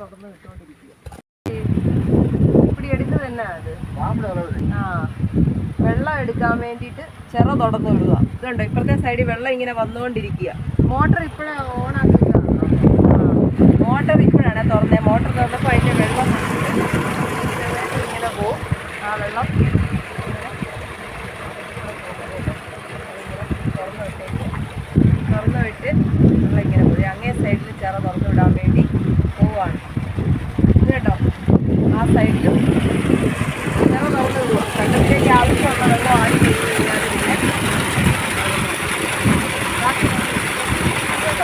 തുറന്നു വിട്ടുകൊണ്ടിരിക്കുക തന്നെ അത്? ആ. വെള്ളം എടുക്കാൻ വേണ്ടിയിട്ട് ചിറ തുടർന്ന് വിടുക ഇതുണ്ടോ? ഇപ്പുറത്തെ സൈഡിൽ വെള്ളം ഇങ്ങനെ വന്നുകൊണ്ടിരിക്കുക മോട്ടർ ഇപ്പോഴേ ഓൺ ആക്കുക മോട്ടർ ഇപ്പോഴാണ് തുറന്നേ. മോട്ടർ തുറന്നപ്പോൾ അതിന്റെ വെള്ളം ഇങ്ങനെ പോവും. ആ വെള്ളം ഇങ്ങനെ വിട്ട് തുറന്നു തുറന്ന് വിട്ട് വെള്ളം ഇങ്ങനെ പോയി. അങ്ങേ സൈഡിൽ ചിറ തുറന്നു വിടാൻ വേണ്ടി പോവാണ് ഇത് കേട്ടോ ആ സൈഡിലും ചിറ തുറന്നു വിടുക കണ്ടത്തിലേക്ക് ആവശ്യമുള്ള വെള്ളം ആഡ് ചെയ്ത് കഴിഞ്ഞാൽ പിന്നെ ബാക്കി കേട്ടോ, ചിറ വെച്ച് ചിറ ആവശ്യത്തിനുണ്ട് വെള്ളം വരാതിരിക്കാൻ വേണ്ടി ചിറ പിന്നെ ആ മരുന്നടിക്കുന്ന മിഷ്യൻ കൊണ്ടുവന്നിട്ട് ஆமா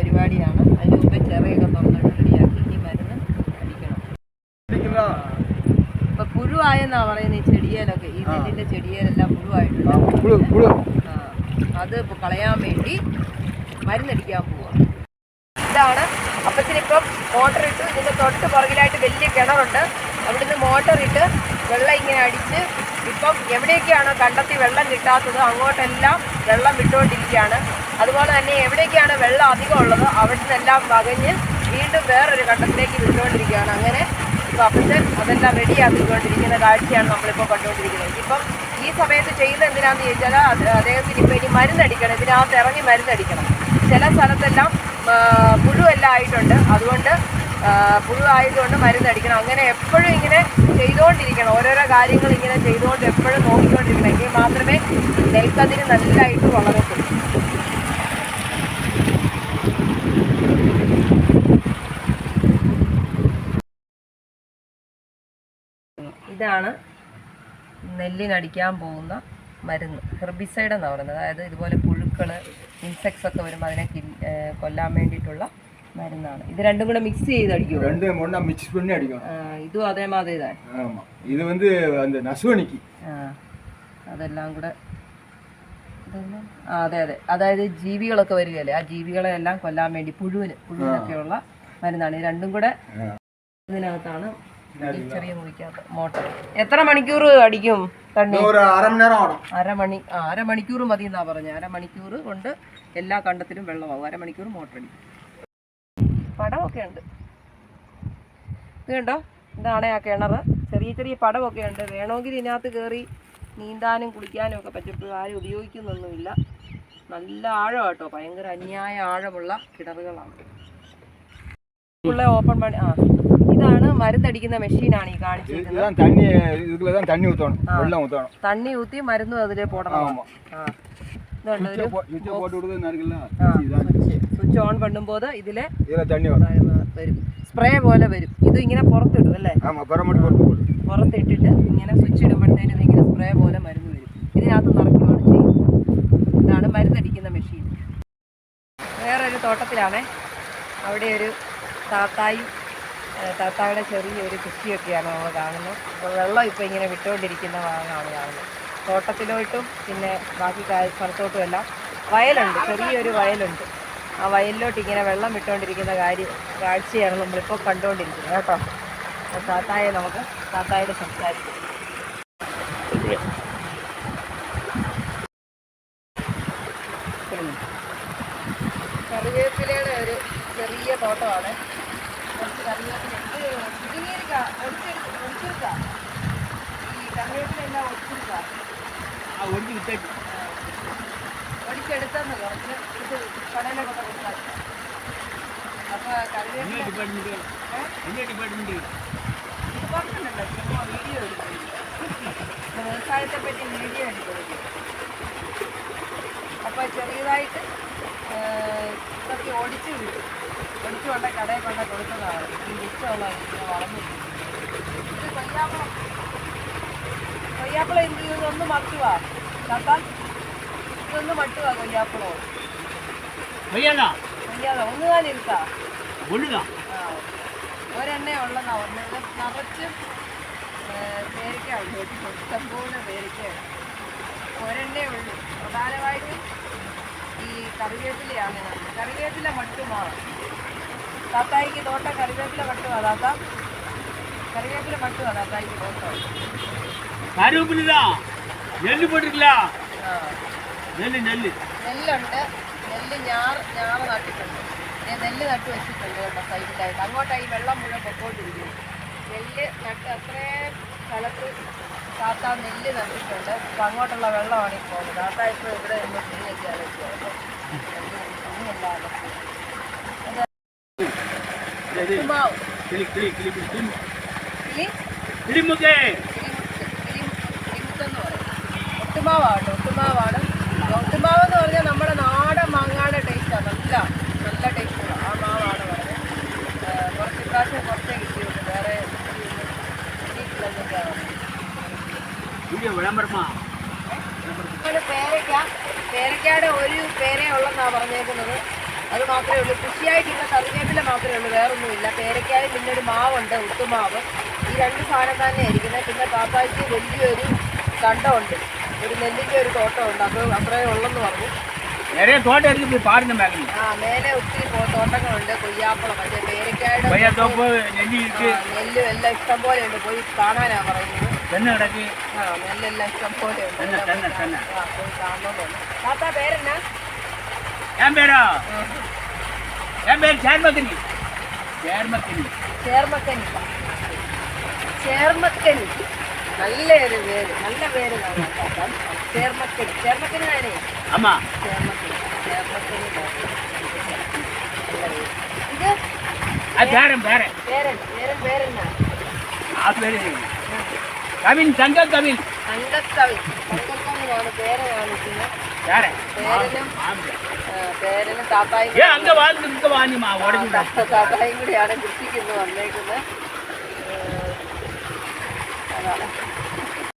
എന്നാ പറയുന്നത് ഈ ചെടിയേലൊക്കെ ഈ നെല്ലിന്റെ ചെടിയേലെല്ലാം പുഴുവായിട്ടുണ്ട്. അത് ഇപ്പൊ കളയാൻ വേണ്ടി മരുന്നടിക്കാൻ പോവാ. ഇതാണ് അപ്പത്തിനിപ്പം മോട്ടർ ഇട്ടു ഇതിന്റെ തൊട്ട് പുറകിലായിട്ട് വലിയ കിണറുണ്ട്. അവിടുന്ന് മോട്ടർ ഇട്ട് വെള്ളം ഇങ്ങനെ അടിച്ച് ഇപ്പം എവിടെയൊക്കെയാണോ കണ്ടെത്തി വെള്ളം കിട്ടാത്തത് അങ്ങോട്ടെല്ലാം വെള്ളം വിട്ടുകൊണ്ടിരിക്കുകയാണ് അതുപോലെ തന്നെ എവിടെയൊക്കെയാണ് വെള്ളം അധികം ഉള്ളത് അവിടെ നിന്നെല്ലാം വകഞ്ഞ് വീണ്ടും വേറൊരു ഘട്ടത്തിലേക്ക് വിട്ടുകൊണ്ടിരിക്കുകയാണ്. അങ്ങനെ ഇപ്പോൾ അപ്പച്ചൻ അതെല്ലാം റെഡിയാക്കിക്കൊണ്ടിരിക്കുന്ന കാഴ്ചയാണ് നമ്മളിപ്പോൾ കണ്ടുകൊണ്ടിരിക്കുന്നത്. ഇപ്പം ഈ സമയത്ത് ചെയ്യുന്നത് എന്തിനാണെന്ന് ചോദിച്ചാൽ അദ്ദേഹത്തിന് ഇപ്പോൾ ഇനി മരുന്നടിക്കണം. ഇതിനകത്ത് ഇറങ്ങി മരുന്നടിക്കണം. ചില സ്ഥലത്തെല്ലാം പുഴുവെല്ലാം ആയിട്ടുണ്ട്. അതുകൊണ്ട് പുഴുവായതുകൊണ്ട് മരുന്നടിക്കണം. അങ്ങനെ എപ്പോഴും ഇങ്ങനെ ചെയ്തുകൊണ്ടിരിക്കണം. ഓരോരോ കാര്യങ്ങൾ ഇങ്ങനെ ചെയ്തുകൊണ്ട് എപ്പോഴും നോക്കിക്കൊണ്ടിരിക്കണം. എങ്കിൽ മാത്രമേ നെൽക്കതിന് നല്ലതായിട്ട് വളരത്തുള്ളൂ. ഇതാണ് നെല്ലിനടിക്കാൻ പോകുന്ന മരുന്ന് ഹെർബിസൈഡ് എന്നാണ് പറയുന്നത് അതായത് ഇതുപോലെ പുഴുക്കൾ ഇൻസെക്ട്സ് ഒക്കെ വരുമ്പോൾ അതിനെ കിൽ- ഏർ കൊല്ലാൻ വേണ്ടിയിട്ടുള്ള മരുന്നാണ് ഇത് രണ്ടും കൂടെ മിക്സ് ചെയ്ത് അടിക്കുമോ ரெண்டு ஒன்றா மிக்ஸ் பண்ணி அடிக்கணும் ഇതും അതേമാതിരി തന്നെ ஆமா இது வந்து அந்த நசுவணிக்கு ആ അതെല്ലാം കൂടെ ഇതൊന്ന് ആ അതെ അതെ അതായത് ജീവികളൊക്കെ വരികയല്ലേ ആ ജീവികളെ എല്ലാം കൊല്ലാൻ വേണ്ടി പുഴുവിന് പുഴുവിനൊക്കെയുള്ള മരുന്നാണ് ഈ രണ്ടും കൂടെ ഇതിനകത്താണ് ചെറിയ മോട്ടർ. എത്ര മണിക്കൂർ അടിക്കും തണ്ണി ഒരു അരമണി അരമണിക്കൂർ മതി എന്നാ പറഞ്ഞത് അരമണിക്കൂർ കൊണ്ട് എല്ലാ കണ്ടത്തിലും വെള്ളമാകും അരമണിക്കൂർ മോട്ടർ അടിക്കും. പടമൊക്കെ ഉണ്ട്. ഇത് കണ്ടോ? ഇതാണ് ആ കിണർ ചെറിയ ചെറിയ പടമൊക്കെ ഉണ്ട്. വേണമെങ്കിൽ ഇതിനകത്ത് കയറി നീന്താനും കുളിക്കാനും ഒക്കെ പറ്റും ആരും ഉപയോഗിക്കുന്നൊന്നുമില്ല. നല്ല ആഴം കേട്ടോ. ഭയങ്കര അന്യായ ആഴമുള്ള കിണറുകളാണ്. ഓപ്പൺ പണി ആ. ഇതാണ് മരുന്നടിക്കുന്ന മെഷീനാണ് ഈ കാണിച്ചിരിക്കുന്നത്. തണ്ണി இதுக்குள்ள தான் തണ്ണി ഊത്തി മരുന്ന് അതിലെ പോടണം. സ്വിച്ച് ഓൺ പണ്ടുമ്പോ ഇതിലെ വരും. സ്പ്രേ പോലെ വരും. ഇത് ഇങ്ങനെ പുറത്തിടും അല്ലേ? പുറത്തിട്ടിട്ട് ഇങ്ങനെ സ്വിച്ച് ഇടുമ്പോഴത്തേനും ഇങ്ങനെ സ്പ്രേ പോലെ മരുന്ന് വരും. ഇതിനകത്ത് നടക്കുകയാണ് ചെയ്യുന്നത്. ഇതാണ് മരുന്നടിക്കുന്ന മെഷീൻ. വേറൊരു തോട്ടത്തിലാണേ. അവിടെ ഒരു താത്തായും താത്തായുടെ ചെറിയൊരു കൃഷിയൊക്കെയാണ് നമ്മൾ കാണുന്നത്. അപ്പോൾ വെള്ളം ഇപ്പോൾ ഇങ്ങനെ വിട്ടുകൊണ്ടിരിക്കുന്ന ഭാഗമാണ് കാണുന്നത്. തോട്ടത്തിലോട്ടും പിന്നെ ബാക്കി സ്ഥലത്തോട്ടും എല്ലാം വയലുണ്ട്. ചെറിയൊരു വയലുണ്ട്. ആ വയലിലോട്ട് ഇങ്ങനെ വെള്ളം വിട്ടുകൊണ്ടിരിക്കുന്ന കാര്യം കാഴ്ചയാണ് നമ്മളിപ്പോൾ കണ്ടുകൊണ്ടിരിക്കുന്നത്. കേട്ടോ? താത്തായെ നമുക്ക് താത്തായോട് സംസാരിക്കാം കറിവേപ്പിലയുടെ ഒരു ചെറിയ തോട്ടമാണ് കുറച്ച് കറിവേപ്പില ഇത് ഇതിനേരിക്ക ഒടിച്ചെടുക്ക ഒടിച്ചെടുക്ക ഈ കറിവേപ്പില എല്ലാം ഒടിച്ചെടുക്ക ഒടിച്ചെടുത്തെന്ന് കുറച്ച് ഇത് കടയിലൊക്കെ കൊടുത്താൽ അപ്പൊ കറിവേപ്പില ഡിപ്പാർട്ട്മെന്റ് ചുമ്മാ വീഡിയോ എടുക്കുന്നത് വ്യവസായത്തെ പറ്റി വീഡിയോ എടുക്കും അപ്പോൾ ചെറിയതായിട്ട് ഇതൊക്കെ ഓടിച്ച് വിടും ഓടിച്ചു കൊണ്ട കടയിൽ കൊണ്ട കൊടുത്തതാണ് ഈ ഇങ്ങനെ വളർന്നു ഇത് കൊയ്യാപ്പളം കൊയ്യാപ്പളം എന്ത് ഒന്ന് മട്ടുവാ കത്താൽ ഇതൊന്ന് മട്ടുവാ കൊയ്യാപ്പളോ വയ്യല്ല കൊയ്യാതെ ഒന്ന് തന്നെ ഇരുത്താ ആ ഒരെണ്ണേ ഉള്ളതാ ഒന്ന് നിറച്ച് പേരയ്ക്ക ഉണ്ട് ഇഷ്ടംപോലെ പേരയ്ക്ക ഒരെണ്ണേ ഉള്ളൂ. പ്രധാനമായിട്ടും ഈ കറിവേപ്പിലയാണ്. കറിവേപ്പില മട്ടുമാണ് താത്തായിക്ക് തോട്ടം കറിവേപ്പില മട്ടുമാ താത്ത? കറിവേപ്പില മട്ടുമാ താത്തായിക്ക് തോട്ടം. നെല്ല് പോയിട്ടില്ല നെല്ല് നെല്ല്. നെല്ലുണ്ട്. നെല്ല് ഞാർ ഞാറ് നട്ടിട്ടുണ്ട്. ഞാൻ നെല്ല് നട്ട് വെച്ചിട്ടുണ്ട് കേട്ടോ സൈഡിലായിട്ട്. അങ്ങോട്ടായി വെള്ളം മുഴുവൻ പൊക്കോണ്ടിരിക്കുന്നു. നെല്ല് നട്ട് അത്രേ സ്ഥലത്ത് താത്ത നെല്ല് നട്ടിട്ടുണ്ട്. അപ്പം അങ്ങോട്ടുള്ള വെള്ളമാണ് ഈ പോകുന്നത് താത്ത ഇപ്പോൾ ഇവിടെ നിന്ന് തിരിഞ്ഞൊക്കെയാണ് വെച്ചത് കിളി കിളി കിളി കിളി. കിളി? ഉപ്പുമാവാണ് ഉപ്പുമാവാണ് ഉപ്പുമാവ് എന്ന് പറഞ്ഞാൽ നമ്മുടെ നാടൻ മാങ്ങാടെ ടേസ്റ്റാണ് നല്ല നല്ല ടേസ്റ്റാണ് ആ. മാവാണ് പറഞ്ഞത്. കുറച്ച് പ്രാവശ്യം കുറച്ചേ കിട്ടിയുള്ളൂ വേറെ പേരയ്ക്ക. പേരയ്ക്കയുടെ ഒരു പേരേ ഉള്ളെന്നാണ് പറഞ്ഞേക്കുന്നത്. അത് മാത്രമേ ഉള്ളൂ. കൃഷിയായിട്ടുള്ള കറിവേപ്പില മാത്രമേ ഉള്ളൂ. വേറൊന്നുമില്ല. പേരയ്ക്കായ പിന്നെ ഒരു മാവുണ്ട് ഉത്തുമാവ് ഈ രണ്ട് സാധനം തന്നെ ഇരിക്കുന്നത് പിന്നെ പാപ്പായ്ക്ക് വലിയൊരു കണ്ടമുണ്ട്. ഒരു നെല്ലിൻ്റെ ഒരു തോട്ടമുണ്ട് അത് അത്രേ ഉള്ളെന്ന് പറഞ്ഞു நிறைய தோட்டம் இருக்கு போய் பாருங்க மேலே ആ മേലെ ഒത്തിരി പോ- തോട്ടങ്ങളുണ്ട് കൊയ്യാപ്പളം മറ്റേ പേരയ്ക്കായുടെ கொய்யாத்தோப்பு நெல்லி ആ, இருக்கு നെല്ലും എല്ലാം ഇഷ്ടം പോലെ ഉണ്ട് പോയി കാണാനാ പറയുന്നത് தென்னை கிடக்கு ആ നെല്ലെല്ലാം ഇഷ്ടം പോലെ ഉണ്ട് തന്നെ, തന്നെ, തന്നെ. ആ പോയി കാണണമെന്നുണ്ട് താത്ത പേരെന്നാ என் பேரா என் பேர் சேர்மக்கனி சேர்மக்கனி ചേർമക്കനി ചേർമക്കനി നല്ലൊരു പേര് നല്ല പേര് കാണാം കേട്ടോ. ചേർമക്കനി ചേർമക്കനി താനേ ஆமா ചേർമക്കനി ചേർമക്കനി നല്ല പേര്. ഇത് அது பேரன் பேரன் പേരൻ പേരൻ പേരെന്നാ ஆ பேரு கவின் தங்க கவின் തങ്കക്കവി തങ്കക്കവിനാണ് പേര് കാണിക്കുന്നത് பேரன் പേരനും ஆமா. ആ, പേരനും താത്തായും ஏன் அங்க வாழ்ந்து இங்க Wala.